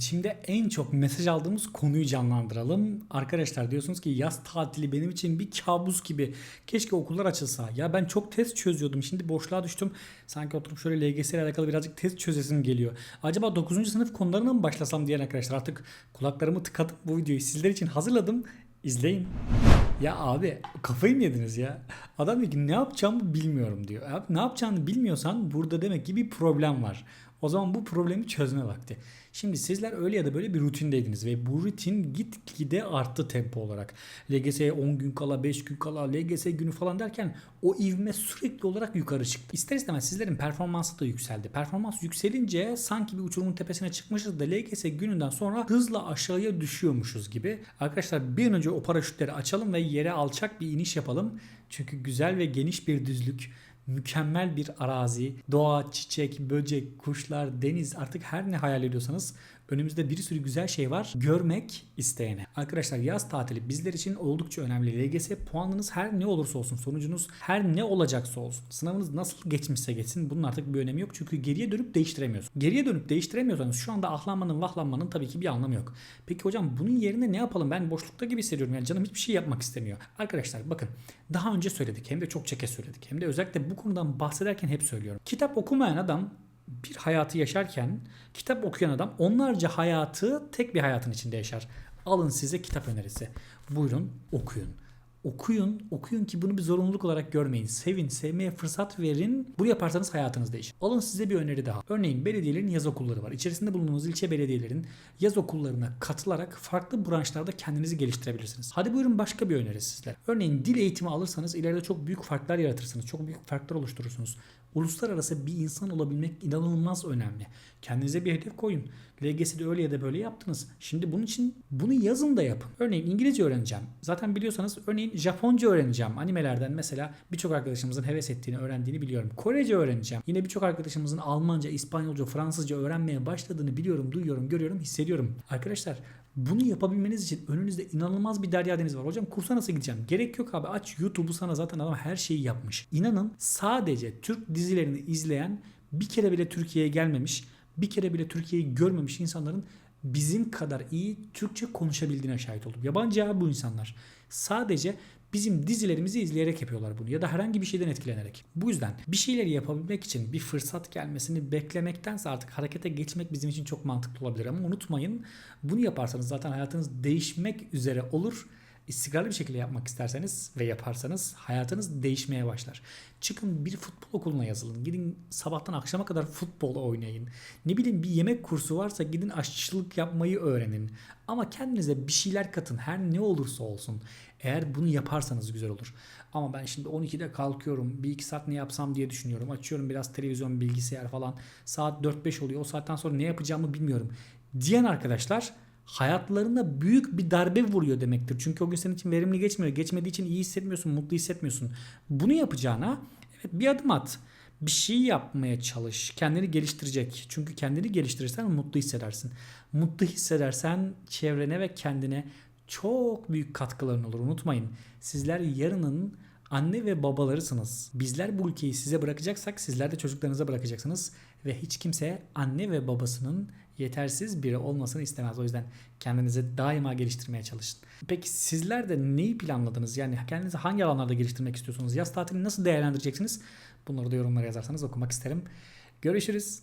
Evet şimdi en çok mesaj aldığımız konuyu canlandıralım. Arkadaşlar diyorsunuz ki yaz tatili benim için bir kabus gibi. Keşke okullar açılsa. Ya ben çok test çözüyordum. Şimdi boşluğa düştüm. Sanki oturup şöyle LGS ile alakalı birazcık test çözesim geliyor. Acaba 9. sınıf konularına mı başlasam diyen arkadaşlar artık kulaklarımı tıkadım bu videoyu sizler için hazırladım. İzleyin. Ya abi kafayı mı yediniz ya? Adam diyor ki ne yapacağımı bilmiyorum diyor. Abi ne yapacağını bilmiyorsan burada demek ki bir problem var. O zaman bu problemi çözme vakti. Şimdi sizler öyle ya da böyle bir rutindeydiniz ve bu rutin gitgide arttı tempo olarak. LGS'ye 10 gün kala, 5 gün kala, LGS günü falan derken o ivme sürekli olarak yukarı çıktı. İster istemez sizlerin performansı da yükseldi. Performans yükselince sanki bir uçurumun tepesine çıkmışız da LGS gününden sonra hızla aşağıya düşüyormuşuz gibi. Arkadaşlar bir an önce o paraşütleri açalım ve yere alçak bir iniş yapalım. Çünkü güzel ve geniş bir düzlük mükemmel bir arazi, doğa, çiçek, böcek, kuşlar, deniz artık her ne hayal ediyorsanız önümüzde bir sürü güzel şey var. Görmek isteyene. Arkadaşlar yaz tatili bizler için oldukça önemli. LGS puanınız her ne olursa olsun, sonucunuz her ne olacaksa olsun, sınavınız nasıl geçmişse geçsin bunun artık bir önemi yok. Çünkü geriye dönüp değiştiremiyorsun. Geriye dönüp değiştiremiyorsanız şu anda ahlanmanın vahlanmanın tabii ki bir anlamı yok. Peki hocam bunun yerine ne yapalım? Ben boşlukta gibi hissediyorum. Yani canım hiçbir şey yapmak istemiyor. Arkadaşlar bakın daha önce söyledik hem de çok çeke söyledik. Hem de özellikle bu konudan bahsederken hep söylüyorum. Kitap okumayan adam bir hayatı yaşarken kitap okuyan adam onlarca hayatı tek bir hayatın içinde yaşar. Alın size kitap önerisi. Buyurun okuyun. Okuyun, okuyun ki bunu bir zorunluluk olarak görmeyin. Sevin, sevmeye fırsat verin. Bunu yaparsanız hayatınız değişir. Alın size bir öneri daha. Örneğin belediyelerin yaz okulları var. İçerisinde bulunduğunuz ilçe belediyelerin yaz okullarına katılarak farklı branşlarda kendinizi geliştirebilirsiniz. Hadi buyurun başka bir öneri sizler. Örneğin dil eğitimi alırsanız ileride çok büyük farklar yaratırsınız. Çok büyük farklar oluşturursunuz. Uluslararası bir insan olabilmek inanılmaz önemli. Kendinize bir hedef koyun. LGS'de öyle ya da böyle yaptınız. Şimdi bunun için bunu yazın da yapın. Örneğin İngilizce öğreneceğim. Zaten biliyorsanız örneğin Japonca öğreneceğim. Animelerden mesela birçok arkadaşımızın heves ettiğini, öğrendiğini biliyorum. Korece öğreneceğim. Yine birçok arkadaşımızın Almanca, İspanyolca, Fransızca öğrenmeye başladığını biliyorum, duyuyorum, görüyorum, hissediyorum. Arkadaşlar bunu yapabilmeniz için önünüzde inanılmaz bir derya deniz var. Hocam kursa nasıl gideceğim? Gerek yok abi. Aç YouTube'u sana zaten adam her şeyi yapmış. İnanın sadece Türk dizilerini izleyen bir kere bile Türkiye'ye gelmemiş, bir kere bile Türkiye'yi görmemiş insanların bizim kadar iyi Türkçe konuşabildiğine şahit oldum. Yabancı abi bu insanlar. Sadece bizim dizilerimizi izleyerek yapıyorlar bunu ya da herhangi bir şeyden etkilenerek. Bu yüzden bir şeyleri yapabilmek için bir fırsat gelmesini beklemektense artık harekete geçmek bizim için çok mantıklı olabilir. Ama unutmayın bunu yaparsanız zaten hayatınız değişmek üzere olur istikrarlı bir şekilde yapmak isterseniz ve yaparsanız hayatınız değişmeye başlar. Çıkın bir futbol okuluna yazılın. Gidin sabahtan akşama kadar futbol oynayın. Ne bileyim bir yemek kursu varsa gidin aşçılık yapmayı öğrenin. Ama kendinize bir şeyler katın her ne olursa olsun. Eğer bunu yaparsanız güzel olur. Ama ben şimdi 12'de kalkıyorum. Bir iki saat ne yapsam diye düşünüyorum. Açıyorum biraz televizyon, bilgisayar falan. Saat 4-5 oluyor. O saatten sonra ne yapacağımı bilmiyorum. Diyen arkadaşlar hayatlarına büyük bir darbe vuruyor demektir. Çünkü o gün senin için verimli geçmiyor. Geçmediği için iyi hissetmiyorsun, mutlu hissetmiyorsun. Bunu yapacağına evet bir adım at. Bir şey yapmaya çalış. Kendini geliştirecek. Çünkü kendini geliştirirsen mutlu hissedersin. Mutlu hissedersen çevrene ve kendine çok büyük katkıların olur. Unutmayın. Sizler yarının anne ve babalarısınız. Bizler bu ülkeyi size bırakacaksak sizler de çocuklarınıza bırakacaksınız. Ve hiç kimse anne ve babasının yetersiz biri olmasını istemez. O yüzden kendinizi daima geliştirmeye çalışın. Peki sizler de neyi planladınız? Yani kendinizi hangi alanlarda geliştirmek istiyorsunuz? Yaz tatilini nasıl değerlendireceksiniz? Bunları da yorumlara yazarsanız okumak isterim. Görüşürüz.